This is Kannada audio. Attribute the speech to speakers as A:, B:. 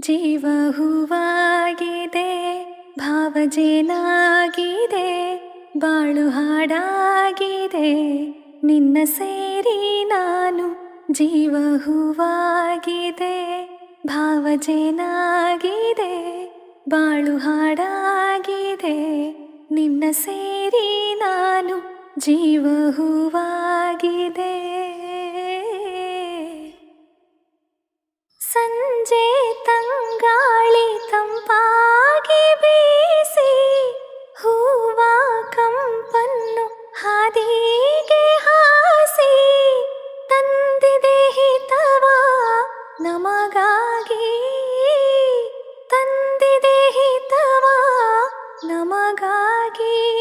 A: ಜೀವ ಹೂವಾಗಿದೆ ಭಾವಜೇನಾಗಿದೆ, ಬಾಳು ಹಾಡಾಗಿದೆ. ನಿನ್ನ ಸೇರಿ ನಾನು ಜೀವ ಹೂವಾಗಿದೆ ಭಾವಜೇನಾಗಿದೆ, ಬಾಳು ಹಾಡಾಗಿದೆ. ನಿನ್ನ ಸೇರಿ ನಾನು ಜೀವ ಸಾಗಿ ತಂದಿದೆ ಹಿತವ ನಮಗಾಗಿ.